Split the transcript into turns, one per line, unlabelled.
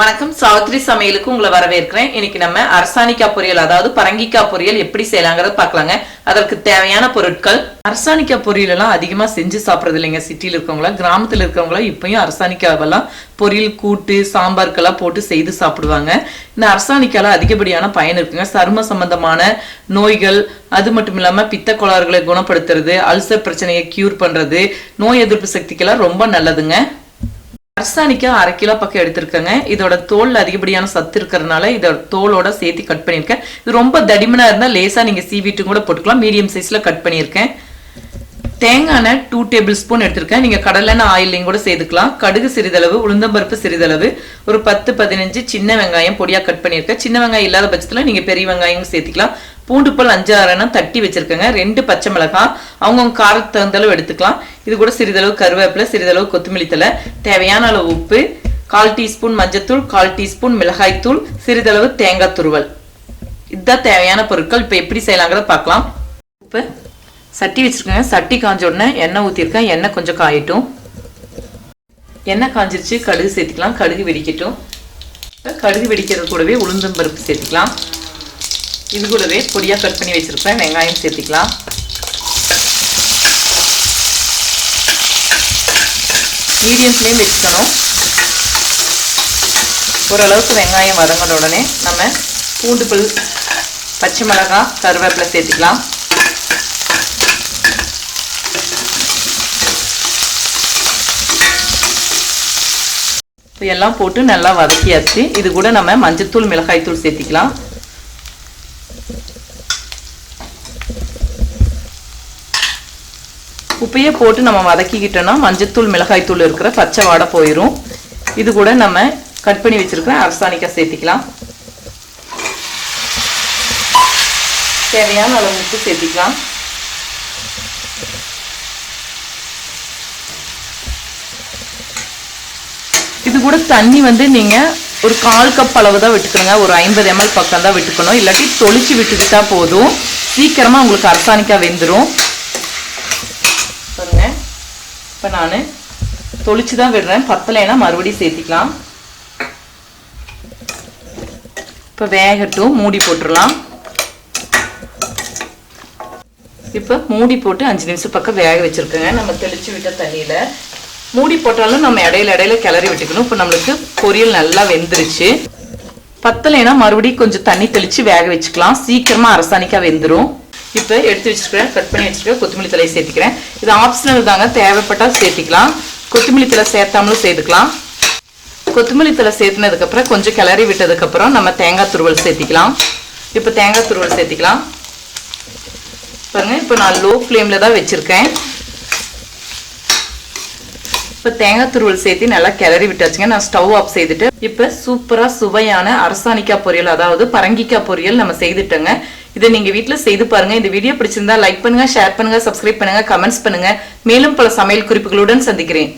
வணக்கம். சாவித்ரி சமையலுக்கு உங்களை வரவேற்கிறேன். இன்னைக்கு நம்ம அரசாணிக்காய் பொரியல் அதாவது பரங்கிக்காய் பொரியல் எப்படி செய்யலாங்கிறத பார்க்கலாங்க. அதற்கு தேவையான பொருட்கள். அரசாணிக்காய் பொரியல் எல்லாம் அதிகமா செஞ்சு சாப்பிட்றது இல்லைங்க. சிட்டியில் இருக்கவங்களா கிராமத்துல இருக்கவங்களா இப்பயும் அரசாணிக்காவெல்லாம் பொரியல் கூட்டு சாம்பாருக்கெல்லாம் போட்டு செய்து சாப்பிடுவாங்க. இந்த அரசாணிக்கால அதிகப்படியான பயன் இருக்குங்க. சரும சம்பந்தமான நோய்கள் அது மட்டும் இல்லாம பித்த கோளாறுகளை குணப்படுத்துறது அல்சர் பிரச்சனையை கியூர் பண்றது நோய் எதிர்ப்பு சக்திக்கெல்லாம் ரொம்ப நல்லதுங்க. அரசாணிக்காய் அரை கிலோ பக்கம் எடுத்திருக்கேங்க. இதோட தோல் அதிகப்படியான சத்து இருக்கிறதுனால இதோட தோலோட சேர்த்து கட் பண்ணியிருக்கேன். இது ரொம்ப தடிமனா இருந்தால் லேசா நீங்க சீவிட்டு கூட போட்டுக்கலாம். மீடியம் சைஸ்ல கட் பண்ணியிருக்கேன். தேங்காய் எண்ணெய் டூ டேபிள் ஸ்பூன் எடுத்திருக்கேன். நீங்க கடலெண்ணெய் ஆயிலையும் கூட சேர்த்துக்கலாம். கடுகு சிறிதளவு உளுந்தம்பருப்பு சிறிதளவு ஒரு பத்து பதினஞ்சு சின்ன வெங்காயம் பொடியா கட் பண்ணியிருக்கேன். சின்ன வெங்காயம் இல்லாத பட்சத்துல நீங்க பெரிய வெங்காயம் சேர்த்துக்கலாம். பூண்டுப்பல் பல் தட்டி வச்சிருக்கேங்க. ரெண்டு பச்சை மிளகாய். அவங்கவுங்க காரத்துக்கு தகுந்த அளவு எடுத்துக்கலாம். இது கூட சிறிதளவு கருவேப்பிலை சிறிதளவு கொத்தமல்லி தழை. தேவையான அளவு உப்பு கால் டீஸ்பூன் மஞ்சத்தூள் கால் டீஸ்பூன் மிளகாய்த்தூள் சிறிதளவு தேங்காய் துருவல். இதுதான் தேவையான பொருட்கள். இப்போ எப்படி செய்யலாங்கிறத பார்க்கலாம். இப்போ சட்டி வச்சுருக்கோங்க. சட்டி காஞ்ச உடனே எண்ணெய் ஊற்றிருக்கேன் எண்ணெய் கொஞ்சம் காயட்டும். எண்ணெய் காஞ்சிருச்சு. கடுகு சேர்த்துக்கலாம். கடுகு வெடிக்கட்டும். கடுகு வெடிக்கிறது கூடவே உளுந்தம் பருப்பு சேர்த்துக்கலாம். இது கூடவே பொடியாக கட் பண்ணி வச்சுருப்பேன். வெங்காயம் சேர்த்துக்கலாம். மீடியம் ஃப்ளேம் வச்சுக்கணும். ஓரளவுக்கு வெங்காயம் வதங்கின உடனே நம்ம பூண்டு பச்சை மிளகாய் கருவேப்பிலை சேர்த்துக்கலாம். இப்போ எல்லாம் போட்டு நல்லா வதக்கியாச்சு. இது கூட நம்ம மஞ்சத்தூள் மிளகாய்த்தூள் சேர்த்திக்கலாம். உப்பையே போட்டு நம்ம வதக்கிக்கிட்டோம்னா மஞ்சத்தூள் மிளகாய்த்தூள் இருக்கிற பச்சை வாடை போயிடும் இது கூட நம்ம கட் பண்ணி வச்சுருக்கிற அரசாணிக்காய் சேர்த்திக்கலாம். தேவையான அளவு உப்பு சேர்த்திக்கலாம். இது கூட தண்ணி வந்து நீங்கள் ஒரு கால் கப் அளவு தான் விட்டுக்கணுங்க ஒரு ஐம்பது எம்எல் பக்கம் தான் விட்டுக்கணும். இல்லாட்டி தொளிச்சு விட்டுக்கிட்டா போதும். சீக்கிரமாக உங்களுக்கு அரசாணிக்காய் வெந்துடும் பாருங்க இப்போ நான் தொளிச்சு தான் விடுறேன் பத்தலைன்னா மறுபடியும் சேர்த்திக்கலாம். இப்போ வேகட்டும் மூடி போட்டுடலாம். இப்போ மூடி போட்டு அஞ்சு நிமிஷம் பக்கம் வேக வச்சுருக்கோங்க. நம்ம தெளிச்சு விட்ட தண்ணியில். மூடி போட்டாலும் நம்ம இடையில இடையில கிளறி விட்டுக்கணும். இப்போ நம்மளுக்கு பொரியல் நல்லா வெந்துருச்சு. பத்தலைனா மறுபடியும் கொஞ்சம் தண்ணி தெளித்து வேக வச்சுக்கலாம். சீக்கிரமாக அரசாணிக்காய் வெந்துடும் இப்போ எடுத்து வச்சுருக்கிறேன். கட் பண்ணி வச்சுருக்கேன் கொத்தமல்லி தலையை சேர்த்துக்கிறேன். இது ஆப்ஷனல் தாங்க. தேவைப்பட்டால் சேர்த்திக்கலாம். கொத்தமல்லி தலை சேர்த்தாமலும் சேர்த்துக்கலாம். கொத்தமல்லி தலை சேர்த்துனதுக்கப்புறம் கொஞ்சம் கிளறி விட்டதுக்கப்புறம் நம்ம தேங்காய் துருவல் சேர்த்திக்கலாம். இப்போ தேங்காய் துருவல் சேர்த்திக்கலாம். பாருங்க இப்போ நான் லோ ஃப்ளேமில் தான் வச்சுருக்கேன். இப்போ தேங்காய் துருவல் சேர்த்து நல்லா கிளறி விட்டாச்சுங்க. நான் ஸ்டவ் ஆஃப் செய்துட்டு இப்போ சூப்பராக சுவையான அரசாணிக்காய் பொரியல் அதாவது பரங்கிக்காய் பொரியல் நம்ம செய்துட்டோங்க. இதை நீங்க வீட்டில் செய்து பாருங்க. இந்த வீடியோ பிடிச்சிருந்தா லைக் பண்ணுங்க ஷேர் பண்ணுங்க சப்ஸ்கிரைப் பண்ணுங்க கமெண்ட்ஸ் பண்ணுங்க. மேலும் பல சமையல் குறிப்புகளுடன் சந்திக்கிறேன்.